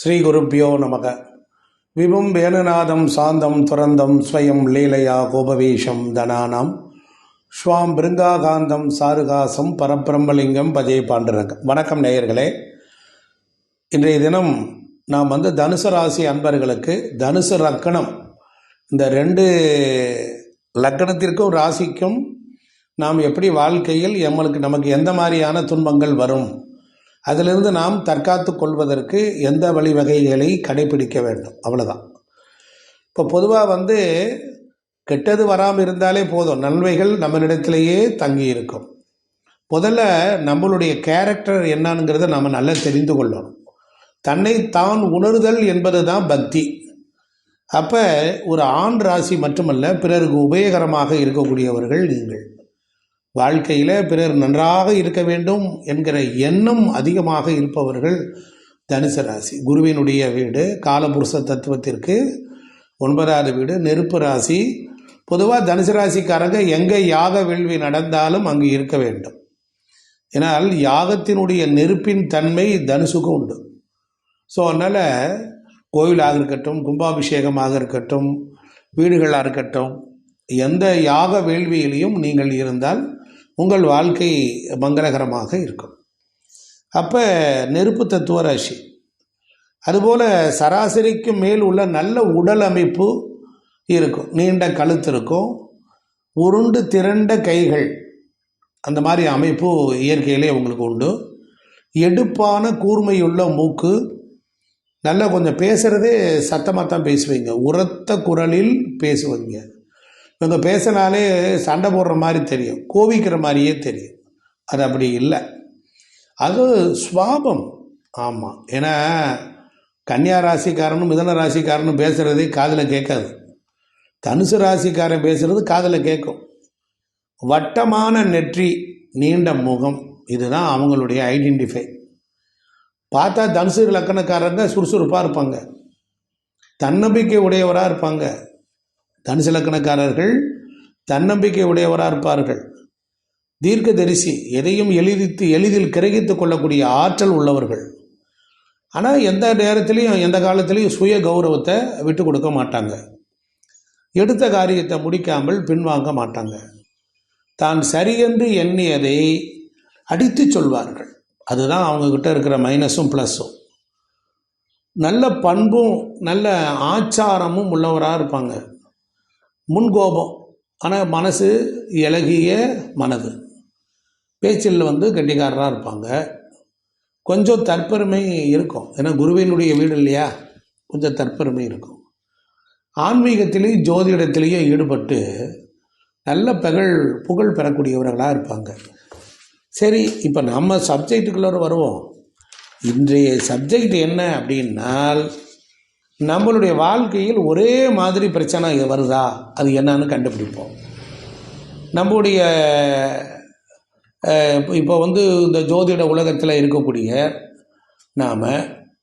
ஸ்ரீ குருப்பியோ நமக. விபும் வேணுநாதம் சாந்தம் துரந்தம் ஸ்வயம் லீலையா கோபவேஷம் தனானாம். ஸ்வாம் பிருங்காகாந்தம் சாருகாசம் பரபிரம்மலிங்கம் பஜே பாண்டுரங்க. வணக்கம் நேயர்களே. இன்றைய தினம் நாம் வந்து தனுசு ராசி அன்பர்களுக்கு தனுசு லக்கணம். இந்த ரெண்டு லக்கணத்திற்கும் ராசிக்கும் நாம் எப்படி வாழ்க்கையில் எம்மளுக்கு நமக்கு எந்த மாதிரியான துன்பங்கள் வரும்? அதிலிருந்து நாம் தற்காத்து கொள்வதற்கு எந்த வழிவகைகளை கடைபிடிக்க வேண்டும்? அவ்வளோதான் இப்போ பொதுவாக வந்து கெட்டது வராமல் இருந்தாலே போதும். நன்மைகள் நம்மளிடத்திலேயே தங்கி இருக்கும். முதல்ல நம்மளுடைய கேரக்டர் என்னங்கிறத நம்ம நல்லா தெரிந்து கொள்ளணும். தன்னை தான் உணர்தல் என்பது தான் பக்தி. அப்போ ஒரு ஆண் ராசி மட்டுமல்ல பிறருக்கு உபயோகரமாக இருக்கக்கூடியவர்கள் நீங்கள். வாழ்க்கையில் பிறர் நன்றாக இருக்க வேண்டும் என்கிற எண்ணம் அதிகமாக இருப்பவர்கள் தனுசு ராசி. குருவினுடைய வீடு காலபுருஷ தத்துவத்திற்கு ஒன்பதாவது வீடு நெருப்பு ராசி. பொதுவாக தனுசு ராசிக்காரங்க எங்கே யாக வேள்வி நடந்தாலும் அங்கு இருக்க வேண்டும். ஏன்னால் யாகத்தினுடைய நெருப்பின் தன்மை தனுசுக்கும் உண்டு. ஸோ அதனால் கோவிலாக இருக்கட்டும் கும்பாபிஷேகமாக இருக்கட்டும் வீடுகளாக இருக்கட்டும் எந்த யாக வேள்வியிலையும் நீங்கள் இருந்தால் உங்கள் வாழ்க்கை மங்களகரமாக இருக்கும். அப்போ நெருப்பு தத்துவ ராசி. அதுபோல் சராசரிக்கு மேல் உள்ள நல்ல உடல் அமைப்பு இருக்கும். நீண்ட கழுத்து இருக்கும். உருண்டு திரண்ட கைகள். அந்த மாதிரி அமைப்பு இயற்கையிலே உங்களுக்கு உண்டு. எடுப்பான கூர்மையுள்ள மூக்கு. நல்லா கொஞ்சம் பேசுகிறதே சத்தமாக தான் பேசுவீங்க. உரத்த குரலில் பேசுவீங்க. இவங்க பேசினாலே சண்டை போடுற மாதிரி தெரியும் கோவிக்கிற மாதிரியே தெரியும். அது அப்படி இல்லை. அது சுவாபம் ஆமாம் ஏன்னா கன்னியா ராசிக்காரனும் மிதன ராசிக்காரனும் பேசுகிறதே காதில் கேட்காது. தனுசு ராசிக்காரன் பேசுகிறது காதில் கேட்கும். வட்டமான நெற்றி நீண்ட முகம் இதுதான் அவங்களுடைய ஐடென்டிஃபை பார்த்தா தனுசு லக்கணக்காரங்க சுறுசுறுப்பாக இருப்பாங்க. தன்னம்பிக்கை உடையவராக இருப்பாங்க. தனுசு லக்கணக்காரர்கள் தன்னம்பிக்கை உடையவராக இருப்பார்கள். தீர்க்க தரிசி எதையும் எளிதித்து எளிதில் கிரகித்து கொள்ளக்கூடிய ஆற்றல் உள்ளவர்கள். ஆனால் எந்த நேரத்திலையும் எந்த காலத்திலையும் சுய கௌரவத்தை விட்டு கொடுக்க மாட்டாங்க. எடுத்த காரியத்தை முடிக்காமல் பின்வாங்க மாட்டாங்க. தான் சரியென்று எண்ணியதை அடித்து சொல்வார்கள். அதுதான் அவங்கக்கிட்ட இருக்கிற மைனஸும் ப்ளஸ்ஸும் நல்ல பண்பும் நல்ல ஆச்சாரமும் உள்ளவராக இருப்பாங்க. முன்கோபம். ஆனால் மனசு இலகிய மனது. பேச்சில் வந்து கெட்டிக்காரராக இருப்பாங்க. கொஞ்சம் தற்பெருமை இருக்கும். ஏன்னா குருவினுடைய வீடு இல்லையா? கொஞ்சம் தற்பெருமை இருக்கும். ஆன்மீகத்திலேயும் ஜோதிடத்திலேயும் ஈடுபட்டு நல்ல புகழ் புகழ் பெறக்கூடியவர்களாக இருப்பாங்க. சரி இப்போ நம்ம சப்ஜெக்டுக்குள்ளே வருவோம். இன்றைய சப்ஜெக்ட் என்ன அப்படின்னால் நம்மளுடைய வாழ்க்கையில் ஒரே மாதிரி பிரச்சனை வருதா? அது என்னன்னு கண்டுபிடிப்போம். நம்முடைய இப்போ வந்து இந்த ஜோதிட உலகத்தில் இருக்கக்கூடிய நாம்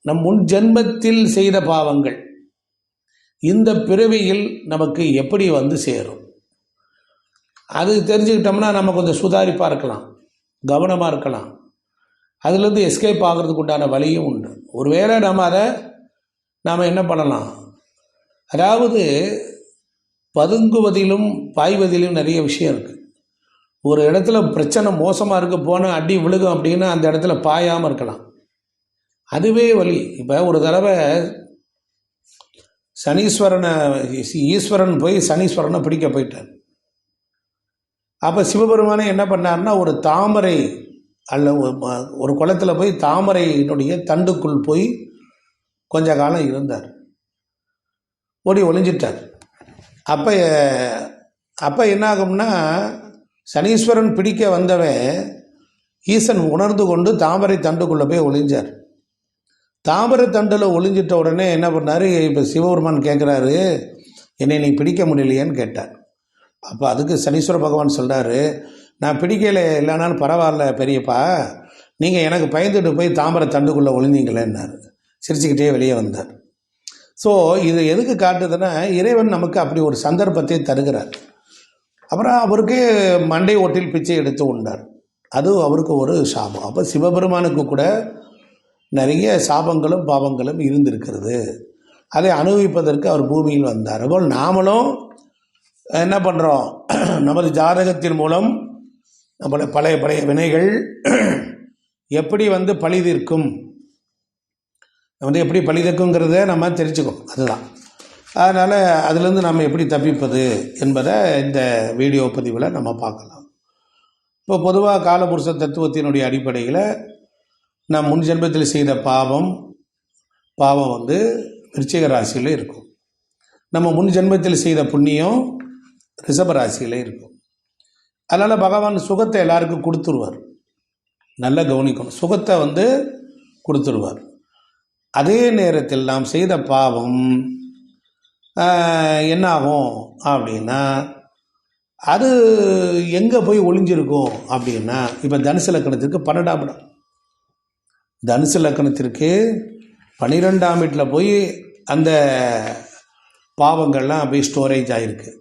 நம் முன் ஜென்மத்தில் செய்த பாவங்கள் இந்த பிறவியில் நமக்கு எப்படி வந்து சேரும்? அது தெரிஞ்சுக்கிட்டோம்னா நம்ம கொஞ்சம் சுதாரிப்பாக இருக்கலாம் கவனமாக இருக்கலாம். அதுலேருந்து எஸ்கேப் ஆகிறதுக்கு உண்டான வழியும் உண்டு. ஒருவேளை நம்ம அதை நாம் என்ன பண்ணலாம்? அதாவது பதுங்குவதிலும் பாய்வதிலும் நிறைய விஷயம் இருக்குது ஒரு இடத்துல பிரச்சனை மோசமாக இருக்க போனால் அடி விழுகும் அப்படின்னா அந்த இடத்துல பாயாமல் இருக்கலாம். அதுவே வழி இப்போ ஒரு தடவை சனீஸ்வரனை ஈஸ்வரன் போய் சனீஸ்வரனை பிடிக்க போயிட்டார். அப்போ சிவபெருமானே என்ன பண்ணார்னா ஒரு தாமரை அல்ல ஒரு குளத்தில் போய் தாமரையினுடைய தண்டுக்குள் போய் கொஞ்ச காலம் இருந்தார். ஓடி ஒளிஞ்சிட்டார். அப்போ அப்போ என்ன ஆகும்னா சனீஸ்வரன் பிடிக்க வந்தவன் ஈசன் உணர்ந்து கொண்டு தாமரை தண்டுக்குள்ளே போய் ஒளிஞ்சார். தாமரை தண்டில் ஒளிஞ்சிட்ட உடனே என்ன பண்ணார்? இப்போ சிவபெருமான் கேட்குறாரு என்னை நீ பிடிக்க முடியலையேன்னு கேட்டார். அப்போ அதுக்கு சனீஸ்வர பகவான் சொல்கிறாரு நான் பிடிக்கல இல்லைனாலும் பரவாயில்ல பெரியப்பா. நீங்கள் எனக்கு பயந்துட்டு போய் தாமரை தண்டுக்குள்ளே ஒளிந்தீங்களேன்னாரு சிரிச்சுக்கிட்டே வெளியே வந்தார். ஸோ இது எதுக்கு காட்டுதுன்னா இறைவன் நமக்கு அப்படி ஒரு சந்தர்ப்பத்தை தருகிறார். அப்புறம் அவருக்கு மண்டை ஓட்டில் பிச்சை எடுத்து உண்டார். அது அவருக்கு ஒரு சாபம். அப்போ சிவபெருமானுக்கு கூட நிறைய சாபங்களும் பாவங்களும் இருந்திருக்கிறது. அதை அனுபவிப்பதற்கு அவர் பூமியில் வந்தார். அதுபோல் நாமளும் என்ன பண்ணுறோம் நமது ஜாதகத்தின் மூலம் நம்மளை பழைய பழைய வினைகள் எப்படி வந்து பழிதீர்க்கும் வந்து எப்படி பழிதக்குங்கிறத நம்ம தெரிஞ்சுக்கோம் அதுதான். அதனால் அதுலேருந்து நம்ம எப்படி தப்பிப்பது என்பதை இந்த வீடியோ பதிவில் நம்ம பார்க்கலாம். இப்போ பொதுவாக காலபுருஷ தத்துவத்தினுடைய அடிப்படையில் நாம் முன் ஜென்மத்தில் செய்த பாவம் பாவம் வந்து விருச்சிக ராசியில் இருக்கும். நம்ம முன் ஜென்மத்தில் செய்த புண்ணியம் ரிஷப ராசியில் இருக்கும். அதனால் பகவான் சுகத்தை எல்லாருக்கும் கொடுத்துருவார். நல்லா கவனிக்கணும். சுகத்தை வந்து கொடுத்துருவார். அதே நேரத்தில் நாம் செய்த பாவம் என்னாகும் அப்படின்னா அது எங்கே போய் ஒளிஞ்சிருக்கும் அப்படின்னா இப்போ தனுசு லக்கணத்திற்கு பன்னெண்டாம் இடம். தனுசு லக்கணத்திற்கு பன்னிரெண்டாம் வீட்டில் போய் அந்த பாவங்கள்லாம் போய் ஸ்டோரேஜ் ஆகிருக்கு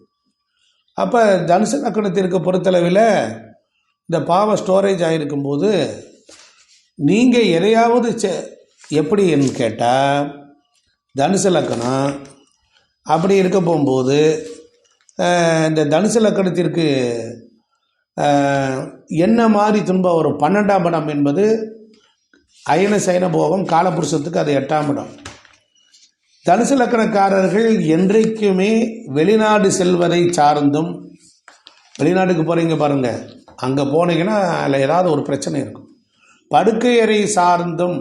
அப்போ தனுசு லக்கணத்திற்கு பொறுத்தளவில் இந்த பாவம் ஸ்டோரேஜ் ஆகிருக்கும்போது நீங்கள் எதையாவது செ- எப்படின்னு கேட்டால் தனுசு லக்கணம் அப்படி இருக்க போகும்போது இந்த தனுசு லக்கணத்திற்கு என்ன மாதிரி துன்பம் வரும்? பன்னெண்டாம் இடம் என்பது அயன சயன போகம் காலபுருஷத்துக்கு அது எட்டாம் இடம். தனுசு லக்கணக்காரர்கள் என்றைக்குமே வெளிநாடு செல்வதை சார்ந்தும் வெளிநாட்டுக்கு போகிறீங்க பாருங்கள் அங்கே போனீங்கன்னா அதில் ஏதாவது ஒரு பிரச்சனை இருக்கும். படுக்கை அறை சார்ந்தும்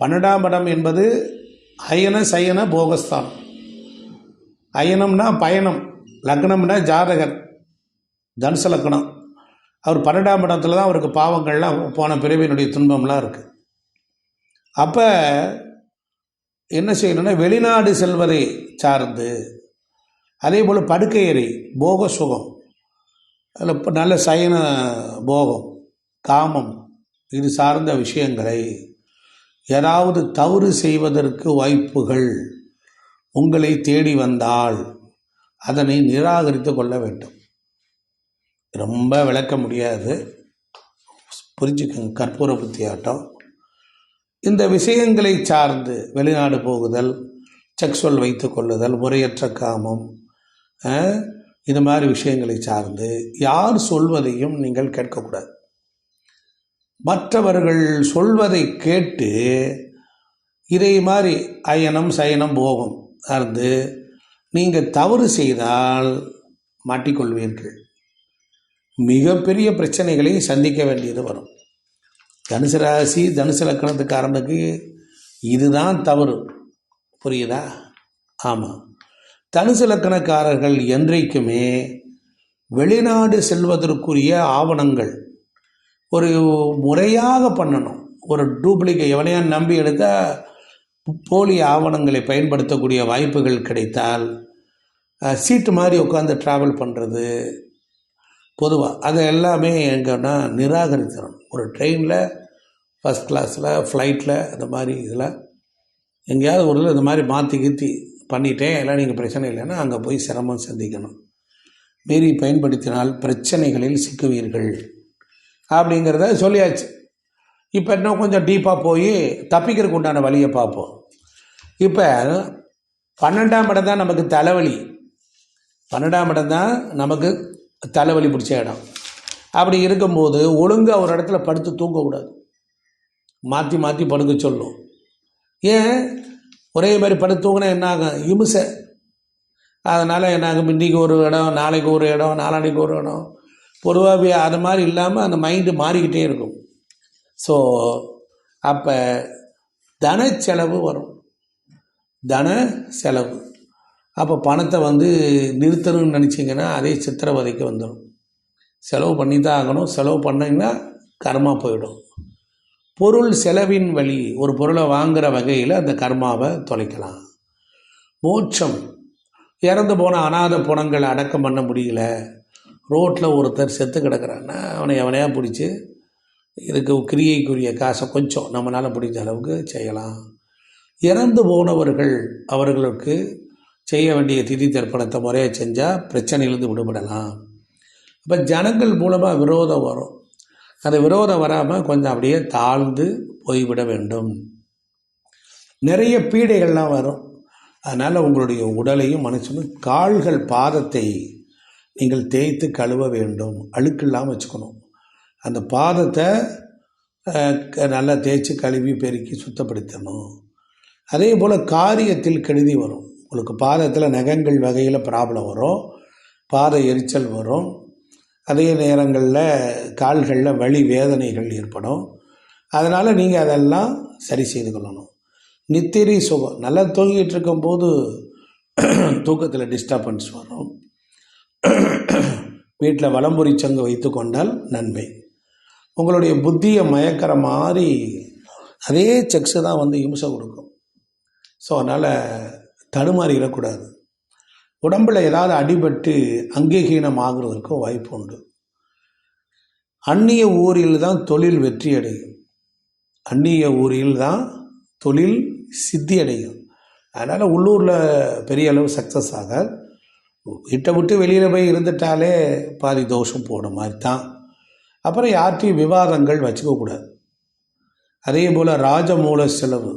பன்னெண்டாம் இடம் என்பது அயன சயன போகஸ்தானம். அயனம்னா பயணம் லக்னம்னா ஜாதகர் தனுசு லக்னம். அவர் பன்னெண்டாம் இடத்துல தான் அவருக்கு பாவங்கள்லாம் போன பிறவியினுடைய துன்பம்லாம் இருக்குது அப்போ என்ன செய்யணும்னா வெளிநாடு செல்வதை சார்ந்து அதே போல் படுக்கையறை போக சுகம் அதில் நல்ல சயன போகம் காமம் இது சார்ந்த விஷயங்களை ஏதாவது தவறு செய்வதற்கு வாய்ப்புகள் உங்களை தேடி வந்தால் அதனை நிராகரித்து கொள்ள வேண்டும். ரொம்ப விளக்க முடியாது. புரிஞ்சுக்கங்க கற்பூர புத்தியாட்டம் இந்த விஷயங்களை சார்ந்து வெளிநாடு போகுதல் செக்ஸுவல் வைத்து கொள்ளுதல் முறையற்ற காமம் இது மாதிரி விஷயங்களை சார்ந்து யார் சொல்வதையும் நீங்கள் கேட்கக்கூடாது. மற்றவர்கள் சொல்வதை கேட்டு இதை மாதிரி அயனம் சயனம் போகும் சார்ந்து நீங்கள் தவறு செய்தால் மாட்டிக்கொள்வீர்கள். மிகப்பெரிய பிரச்சனைகளை சந்திக்க வேண்டியது வரும். தனுசு ராசி தனுசு லக்கணத்துக்காரனுக்கு இதுதான் தவறு. புரியுதா? ஆமாம் தனுசு லக்கணக்காரர்கள் என்றைக்குமே வெளிநாடு செல்வதற்குரிய ஆவணங்கள் ஒரு முறையாக பண்ணணும். ஒரு டூப்ளிகேட் எவனையா நம்பி எடுத்தால் போலி ஆவணங்களை பயன்படுத்தக்கூடிய வாய்ப்புகள் கிடைத்தால் சீட்டு மாதிரி உட்காந்து ட்ராவல் பண்ணுறது பொதுவாக அதை எல்லாமே எங்கன்னா நிராகரித்தணும் ஒரு ட்ரெயினில் ஃபஸ்ட் கிளாஸில் ஃப்ளைட்டில் அந்த மாதிரி இதில் எங்கேயாவது ஒரு இதில் இந்த மாதிரி மாற்றி கீற்றி பண்ணிட்டேன் எல்லாம் நீங்கள் பிரச்சனை இல்லைன்னா அங்கே போய் சிரமம் சந்திக்கணும். மீறி பயன்படுத்தினால் பிரச்சனைகளில் சிக்குவீர்கள். அப்படிங்கிறத சொல்லியாச்சு. இப்போ இன்னும் கொஞ்சம் டீப்பாக போய் தப்பிக்கிறதுக்கு உண்டான வழியை பார்ப்போம். இப்போ பன்னெண்டாம் இடம் தான் நமக்கு தலைவலி. பன்னெண்டாம் இடம் தான் நமக்கு தலைவலி பிடிச்ச இடம். அப்படி இருக்கும்போது ஒழுங்காக ஒரு இடத்துல படுத்து தூங்கக்கூடாது. மாற்றி மாற்றி படுக்க சொல்லும். ஏன்? ஒரே மாதிரி படுத்து தூங்கினா என்ன ஆகும்? இமுசை. அதனால் என்ன ஆகும்? இன்றைக்கி ஒரு இடம் நாளைக்கு ஒரு இடம் நாளான்னைக்கு ஒரு இடம். பொதுவாகவே அது மாதிரி இல்லாமல் அந்த மைண்டு மாறிக்கிட்டே இருக்கும். ஸோ அப்போ தன செலவு வரும். தன செலவு. அப்போ பணத்தை வந்து நிறுத்தணும்னு நினச்சிங்கன்னா அதே சித்திரவதைக்கு வந்துடும் செலவு பண்ணி தான் ஆகணும். செலவு பண்ணிங்கன்னா கர்மா போயிடும். பொருள் செலவின் வழி ஒரு பொருளை வாங்குகிற வகையில் அந்த கர்மாவை தொலைக்கலாம். மோட்சம். இறந்து போன அனாதை புணங்களை அடக்கம் பண்ண முடியல. ரோட்டில் ஒருத்தர் செத்து கிடக்கிறான்னா அவனை எவனையாக பிடிச்சி இதுக்கு கிரியைக்குரிய காசை கொஞ்சம் நம்மளால் முடிஞ்ச அளவுக்கு செய்யலாம். இறந்து போனவர்கள் அவர்களுக்கு செய்ய வேண்டிய திதி தர்ப்பணத்தை முறையாக செஞ்சால் பிரச்சனையிலிருந்து விடுபடலாம். அப்போ ஜனங்கள் மூலமாக விரோதம் வரும். அந்த விரோதம் வராமல் கொஞ்சம் அப்படியே தாழ்ந்து போய்விட வேண்டும். நிறைய பீடைகள்லாம் வரும். அதனால் உங்களுடைய உடலையும் மனுஷனும் கால்கள் பாதத்தை நீங்கள் தேய்த்து கழுவ வேண்டும். அழுக்கெல்லாம் வச்சுக்கணும். அந்த பாதத்தை க- நல்லா தேய்ச்சி கழுவி பெருக்கி சுத்தப்படுத்தணும். அதே போல் காரியத்தில் கெடுதி வரும். உங்களுக்கு பாதத்தில் நகங்கள் வகையில் ப்ராப்ளம் வரும். பாத எரிச்சல் வரும். அதே நேரங்களில் கால்களில் வலி வேதனைகள் ஏற்படும். அதனால் நீங்கள் அதெல்லாம் சரி செய்து கொள்ளணும். நித்திரை சுகம் நல்லா தூங்கிட்டு இருக்கும்போது தூக்கத்தில் டிஸ்டர்பன்ஸ் வரும். வீட்டில் வலம்புரி சங்கு வைத்து கொண்டால் நன்மை. உங்களுடைய புத்தியை மயக்கிற மாதிரி அதே செக்ஸு தான் வந்து இம்சை கொடுக்கும். ஸோ அதனால் தடுமாறிடக்கூடாது உடம்பில் ஏதாவது அடிபட்டு அங்கீகீனம் ஆகுறதுக்கும் வாய்ப்பு உண்டு. அந்நிய ஊரில் தான் தொழில் வெற்றி அடையும். அந்நிய ஊரில் தான் தொழில் சித்தி அடையும். அதனால் உள்ளூரில் பெரிய அளவு சக்ஸஸ் ஆக வீட்டை விட்டு வெளியில் போய் இருந்துட்டாலே பாதி தோஷம் போன மாதிரி தான். அப்புறம் யார்கிட்டையும் விவாதங்கள் வச்சுக்கக்கூடாது அதே போல் ராஜமூல செலவு.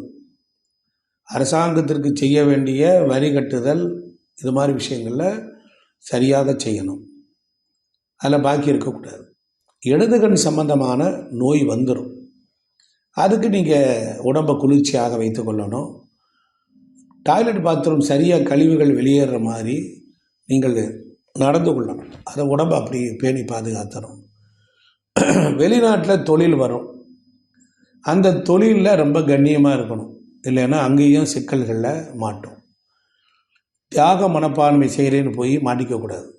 அரசாங்கத்திற்கு செய்ய வேண்டிய வரி கட்டுதல் இது மாதிரி விஷயங்களில் சரியாக செய்யணும். அதில் பாக்கி இருக்கக்கூடாது இடதுகண் சம்பந்தமான நோய் வந்துடும் அதுக்கு நீங்கள் உடம்பை குளிர்ச்சியாக வைத்து கொள்ளணும். டாய்லெட் பாத்ரூம் சரியாக கழிவுகள் வெளியேறுற மாதிரி நீங்கள் நடந்து கொள்ளணும். அதை உடம்பு அப்படி பேணி பாதுகாத்தணும். வெளிநாட்டில் தொழில் வரும். அந்த தொழிலில் ரொம்ப கண்ணியமாக இருக்கணும். இல்லைன்னா அங்கேயும் சிக்கல்களில் மாட்டோம். தியாக மனப்பான்மை செய்கிறேன்னு போய் மாட்டிக்கக்கூடாது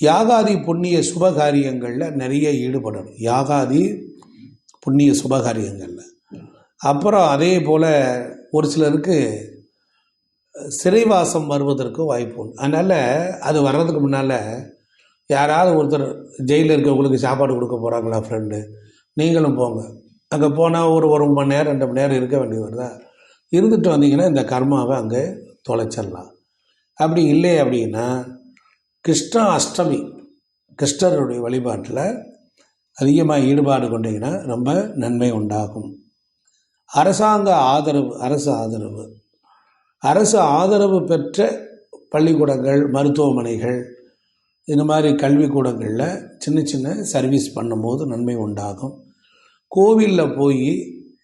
யாகாதி புண்ணிய சுபகாரியங்களில் நிறைய ஈடுபடணும். யாகாதி புண்ணிய சுபகாரியங்களில். அப்புறம் அதே போல் ஒரு சிலருக்கு சிறைவாசம் வருவதற்கு வாய்ப்பு உண்டு. அதனால் அது வர்றதுக்கு முன்னால் யாராவது ஒருத்தர் ஜெயிலில் இருக்கவங்களுக்கு சாப்பாடு கொடுக்க போகிறாங்களா ஃப்ரெண்டு நீங்களும் போங்க. அங்கே போனால் ஒரு ஒரு மணி நேரம் ரெண்டு மணி நேரம் இருக்க வேண்டியது வருதா? இருந்துட்டு வந்தீங்கன்னா இந்த கர்மாவை அங்கே தொலைச்சிடலாம். அப்படி இல்லை அப்படின்னா கிருஷ்ண அஷ்டமி கிருஷ்ணருடைய வழிபாட்டில் அதிகமாக ஈடுபாடு கொண்டீங்கன்னா ரொம்ப நன்மை உண்டாகும். அரசாங்க ஆதரவு அரசு ஆதரவு. அரசு ஆதரவு பெற்ற பள்ளிக்கூடங்கள் மருத்துவமனைகள் இந்த மாதிரி கல்விக்கூடங்களில் சின்ன சின்ன சர்வீஸ் பண்ணும்போது நன்மை உண்டாகும். கோவிலில் போய்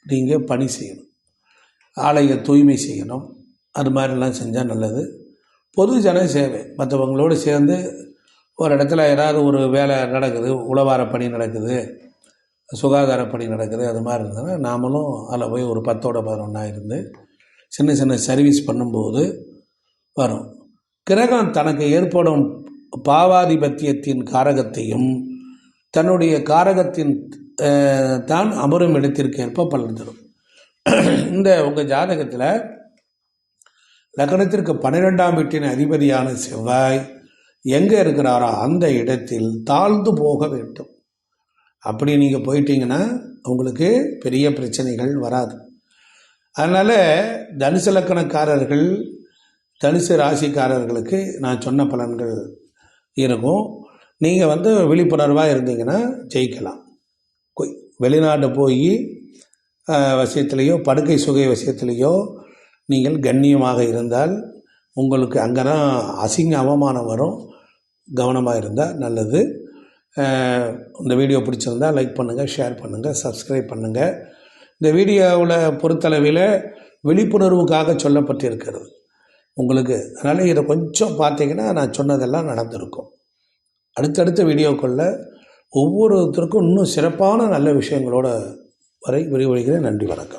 நீங்கள் பணி செய்யணும். ஆலய தூய்மை செய்யணும். அது மாதிரிலாம் செஞ்சால் நல்லது. பொது ஜன சேவை மற்றவங்களோடு சேர்ந்து ஒரு இடத்துல ஏதாவது ஒரு வேலை நடக்குது உளவார பணி நடக்குது சுகாதார பணி நடக்குது அது மாதிரி இருந்ததுன்னா நாமளும் அதில் போய் ஒரு பத்தோட பதினொன்றா இருந்து சின்ன சின்ன சர்வீஸ் பண்ணும்போது வரும். கிரகம் தனக்கு ஏற்படும் பாவாதிபத்தியத்தின் காரகத்தையும் தன்னுடைய காரகத்தின் தான் அமரும் இடத்திற்கு ஏற்ப பலன் தரும் இந்த உங்கள் ஜாதகத்தில் லக்னத்திற்கு பன்னிரெண்டாம் வீட்டின் அதிபதியான செவ்வாய் எங்கே இருக்கிறாரோ அந்த இடத்தில் தாழ்ந்து போக வேண்டும். அப்படி நீங்கள் போயிட்டீங்கன்னா உங்களுக்கு பெரிய பிரச்சனைகள் வராது. அதனால் தனுசு லக்கணக்காரர்கள் தனுசு ராசிக்காரர்களுக்கு நான் சொன்ன பலன்கள் இருக்கும். நீங்கள் வந்து விழிப்புணர்வாக இருந்தீங்கன்னா ஜெயிக்கலாம். கொய்- போய் விஷயத்துலேயோ படுக்கை சுகை விஷயத்துலேயோ நீங்கள் கண்ணியமாக இருந்தால் உங்களுக்கு அங்கே தான் அசிங்க அவமானம் வரும். கவனமாக இருந்தால் நல்லது. இந்த வீடியோ பிடிச்சிருந்தா லைக் பண்ணுங்கள் ஷேர் பண்ணுங்கள் சப்ஸ்கிரைப் பண்ணுங்கள் இந்த வீடியோவில் பொறுத்தளவில் விழிப்புணர்வுக்காக சொல்லப்பட்டிருக்கிறது. உங்களுக்கு அதனால் இதை கொஞ்சம் பார்த்தீங்கன்னா நான் சொன்னதெல்லாம் நடந்திருக்கும். அடுத்தடுத்த வீடியோக்களில் ஒவ்வொருத்தருக்கும் இன்னும் சிறப்பான நல்ல விஷயங்களோட வரை விரிவடைகிறேன் நன்றி வணக்கம்.